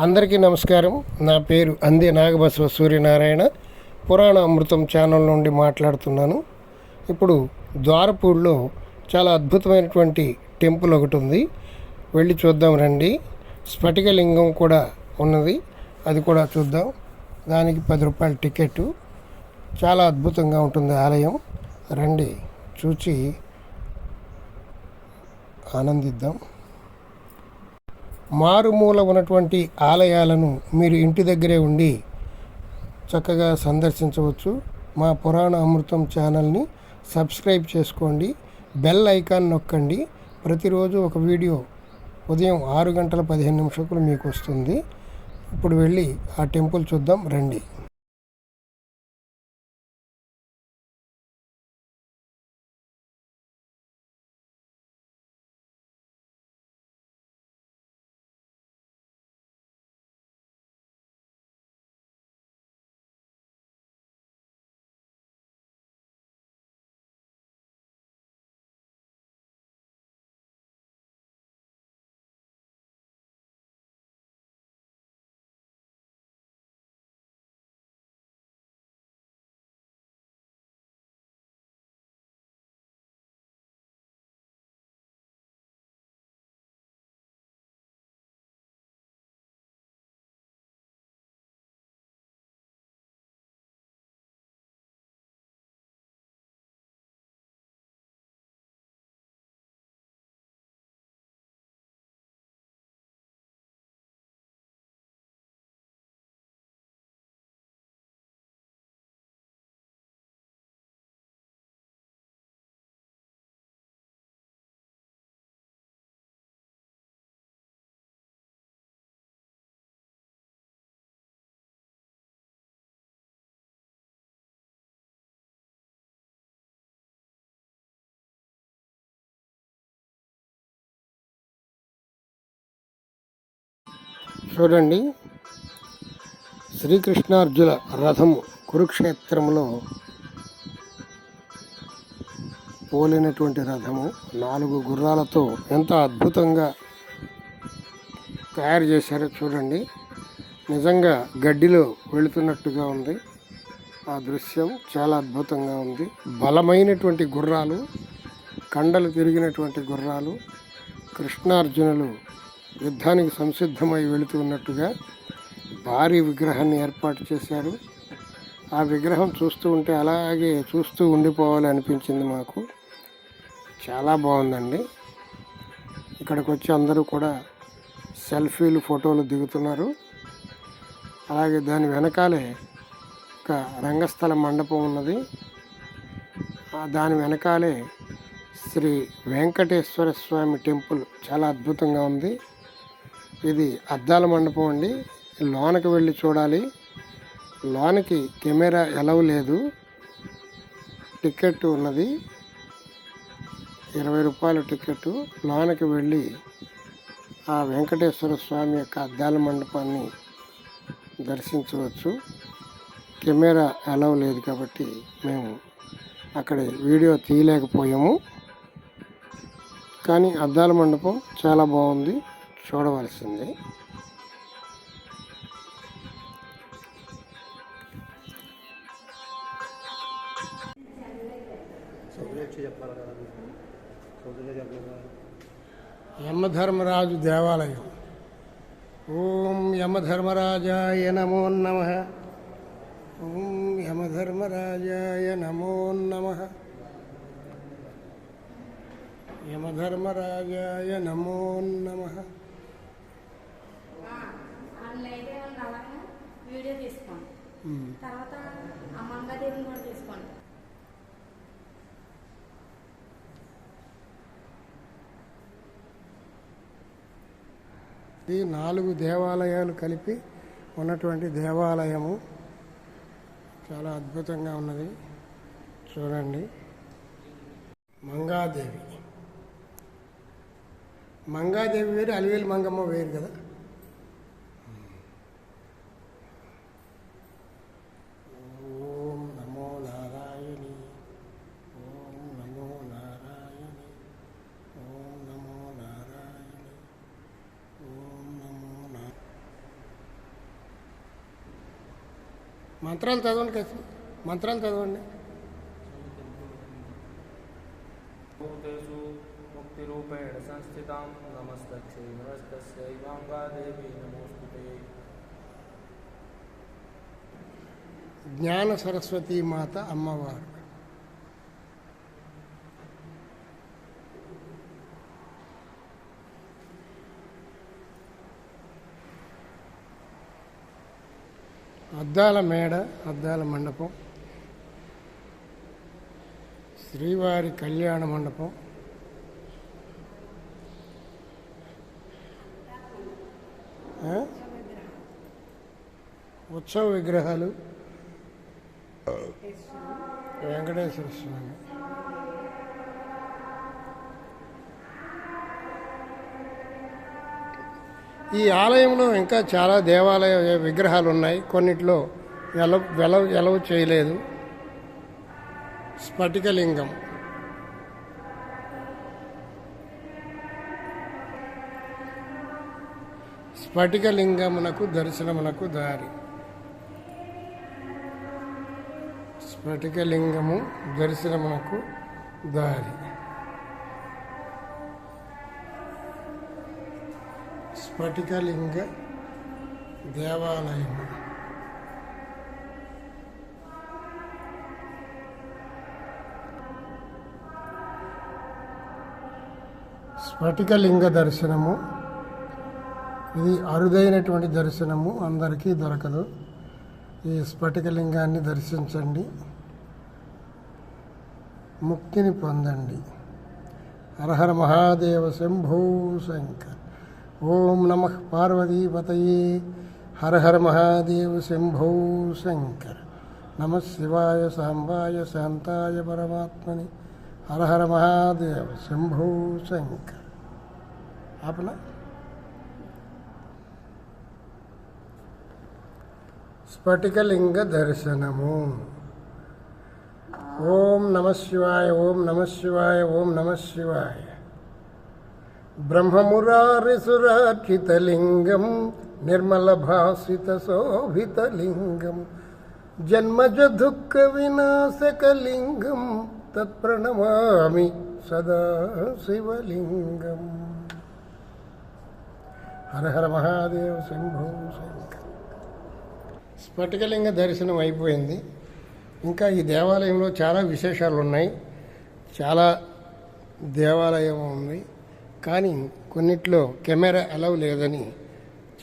అందరికీ నమస్కారం. నా పేరు అందే నాగబసవ సూర్యనారాయణ. పురాణ అమృతం ఛానల్ నుండి మాట్లాడుతున్నాను. ఇప్పుడు ద్వారపూడిలో చాలా అద్భుతమైనటువంటి టెంపుల్ ఒకటి ఉంది. వెళ్ళి చూద్దాం రండి. స్ఫటికలింగం కూడా ఉన్నది. అది కూడా చూద్దాం. దానికి పది రూపాయల టికెట్ చాలా అద్భుతంగా ఉంటుంది ఆలయం. రండి చూచి ఆనందిద్దాం. మారుమూల ఉన్నటువంటి ఆలయాలను మీరు ఇంటి దగ్గరే ఉండి చక్కగా సందర్శించవచ్చు. మా పురాణ అమృతం ఛానల్ని సబ్స్క్రైబ్ చేసుకోండి. బెల్ ఐకాన్ నొక్కండి. ప్రతిరోజు ఒక వీడియో ఉదయం ఆరు గంటల పదిహేను నిమిషాలు మీకు వస్తుంది. ఇప్పుడు వెళ్ళి ఆ టెంపుల్ చూద్దాం రండి. చూడండి. శ్రీకృష్ణార్జున రథము కురుక్షేత్రంలో పోలినటువంటి రథము నాలుగు గుర్రాలతో ఎంత అద్భుతంగా తయారు చేశారో చూడండి. నిజంగా గడ్డిలో వెళుతున్నట్టుగా ఉంది. ఆ దృశ్యం చాలా అద్భుతంగా ఉంది. బలమైనటువంటి గుర్రాలు కండలు తిరిగినటువంటి గుర్రాలు కృష్ణార్జునులు యుద్ధానికి సంసిద్ధమై వెళుతున్నట్టుగా భారీ విగ్రహాన్ని ఏర్పాటు చేశారు. ఆ విగ్రహం చూస్తూ ఉంటే అలాగే చూస్తూ ఉండిపోవాలి అనిపించింది మాకు. చాలా బాగుందండి. ఇక్కడికి వచ్చి అందరూ కూడా సెల్ఫీలు ఫోటోలు దిగుతున్నారు. అలాగే దాని వెనకాలే ఒక రంగస్థల మండపం ఉన్నది. దాని వెనకాలే శ్రీ వెంకటేశ్వర స్వామి టెంపుల్ చాలా అద్భుతంగా ఉంది. ఇది అద్దాల మండపం అండి. లోనకి వెళ్ళి చూడాలి. లోనకి కెమెరా ఎలవ్ లేదు. టికెట్ ఉన్నది. ఇరవై రూపాయల టికెట్ లోనకి వెళ్ళి ఆ వెంకటేశ్వర స్వామి యొక్క అద్దాల మండపాన్ని దర్శించవచ్చు. కెమెరా అలవ్ లేదు కాబట్టి మేము అక్కడ వీడియో తీయలేకపోయాము. కానీ అద్దాల మండపం చాలా బాగుంది. చూడవలసింది. యమధర్మరాజు దేవాలయం. ఓం యమధర్మరాజాయ నమో నమ. ఓం యమధర్మరాజాయ నమో నమ. యమధర్మరాజాయ నమో నమ వాళ్ళైతే వాళ్ళు అలాగే వీడియో తీసుకోండి తర్వాత ఆ కూడా తీసుకోండి. ఈ నాలుగు దేవాలయాలు కలిపి ఉన్నటువంటి దేవాలయము చాలా అద్భుతంగా ఉన్నది. చూడండి. మంగాదేవి. మంగాదేవి వేరు అలివేలు మంగమ్మ వేరు కదా ఓం నమో నారాయణి ఓం నమో నారాయణి ఓం నమో నారాయణి ఓం నమో నా మంత్రాలు చదవండి కదా. మంత్రాలు చదవండి. ముక్తిరూపేణ సంస్థితాం నమస్తక్షే నమస్తస్యైవాంగాదేవి నమోస్తుతే. జ్ఞాన సరస్వతి మాత అమ్మవారు. అద్దాల మేడ అద్దాల మండపం శ్రీవారి కళ్యాణ మండపం? ఉత్సవ విగ్రహాలు వెంకటేశ్వర స్వామి ఈ ఆలయంలో ఇంకా చాలా దేవాలయ విగ్రహాలు ఉన్నాయి కొన్నిట్లో ఎల వెల ఎలవ చేయలేదు. స్ఫటికలింగం. స్ఫటికలింగమునకు దర్శనమునకు దారి. స్ఫటికలింగము దర్శనమునకు దారి. స్ఫటికలింగ దేవాలయం. స్ఫటికలింగ దర్శనము. ఇది అరుదైనటువంటి దర్శనము. అందరికీ దొరకదు. ఈ స్ఫటికలింగాన్ని దర్శించండి. ముక్తిని పొందండి. హరహర మహాదేవ శంభో శంకర్. ఓం నమ పార్వతీపతయే. హర హర మహాదేవ శంభో శంకర. నమ శివాయ సాంబాయ శాంతాయ పరమాత్మని. హర హర మహాదేవ శంభో శంకర్. ఆపన. స్ఫటికలింగ దర్శనము. ఓం నమ శివాయ ఓం నమ శివాయ ఓం నమ శివాయ. బ్రహ్మమురారిసురార్చితలింగం నిర్మల భాసిత శోభితలింగం జన్మజ దుఃఖ వినాశకలింగం తత్ప్రణమామి సదా శివలింగం హర హర మహాదేవ శంభో శంకర్. స్ఫటికలింగ దర్శనం అయిపోయింది. ఇంకా ఈ దేవాలయంలో చాలా విశేషాలు ఉన్నాయి చాలా దేవాలయం ఉంది. కానీ కొన్నిట్లో కెమెరా అలవ్ లేదని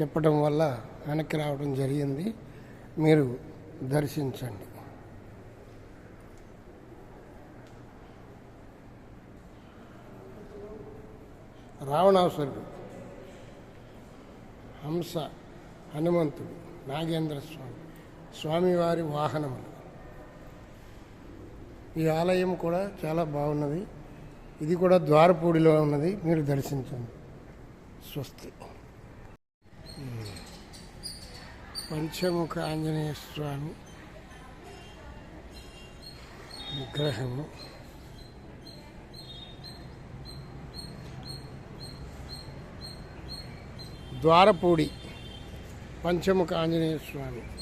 చెప్పడం వల్ల వెనక్కి రావడం జరిగింది. మీరు దర్శించండి. రావణాసురుడు హంస హనుమంతుడు నాగేంద్ర స్వామి స్వామివారి వాహనములు. ఈ ఆలయం కూడా చాలా బాగున్నది. ఇది కూడా ద్వారపూడిలో ఉన్నది. మీరు దర్శించండి. స్వస్తి. పంచముఖ ఆంజనేయ స్వామి విగ్రహము. ద్వారపూడి పంచముఖ ఆంజనేయ స్వామి.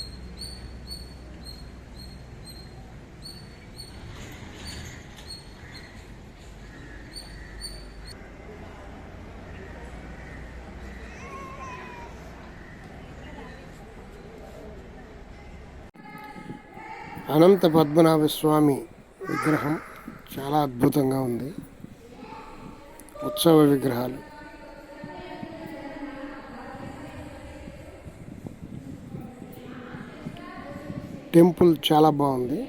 అనంత పద్మనాభ స్వామి విగ్రహం చాలా అద్భుతంగా ఉంది. ఉత్సవ విగ్రహాలు. టెంపుల్ చాలా బాగుంది.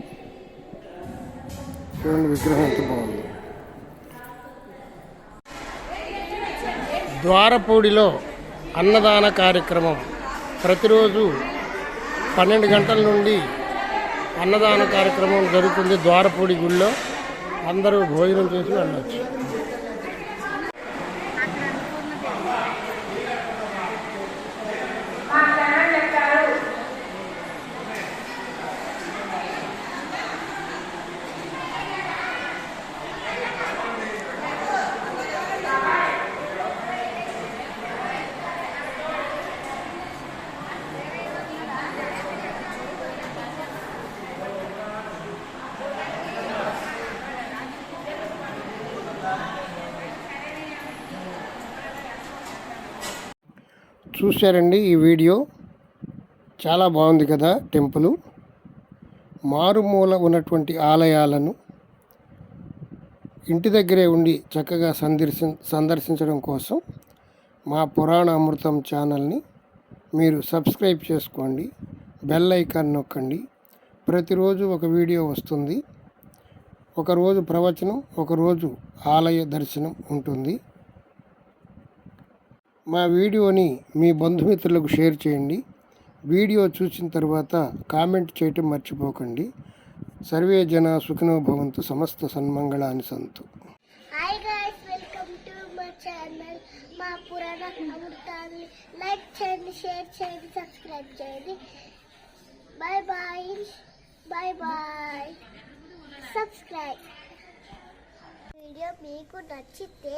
చూడండి విగ్రహం ఎంత బాగుంది. ద్వారపూడిలో అన్నదాన కార్యక్రమం ప్రతిరోజు పన్నెండు గంటల నుండి అన్నదాన కార్యక్రమం జరుగుతుంది ద్వారపూడి గుళ్ళో. అందరూ భోజనం చేసి వెళ్ళొచ్చు. చూశారండి ఈ వీడియో. చాలా బాగుంది కదా టెంపుల్. మారుమూల ఉన్నటువంటి ఆలయాలను ఇంటి దగ్గరే ఉండి చక్కగా సందర్శి సందర్శించడం కోసం మా పురాణ అమృతం ఛానల్ని మీరు సబ్స్క్రైబ్ చేసుకోండి. బెల్ ఐకాన్ నొక్కండి. ప్రతిరోజు ఒక వీడియో వస్తుంది. ఒకరోజు ప్రవచనం ఒకరోజు ఆలయ దర్శనం ఉంటుంది. మా వీడియోని మీ బంధుమిత్రులకు షేర్ చేయండి. వీడియో చూసిన తర్వాత కామెంట్ చేయటం మర్చిపోకండి. సర్వే జన సుఖినో భవంతు సమస్త సన్మంగళాన్ని సంతు. Hi guys welcome to my channel మా పురాణ అమృతాన్ని లైక్ చేయండి షేర్ చేయండి సబ్స్క్రైబ్ చేయండి. Bye bye bye bye subscribe video మీకు నచ్చితే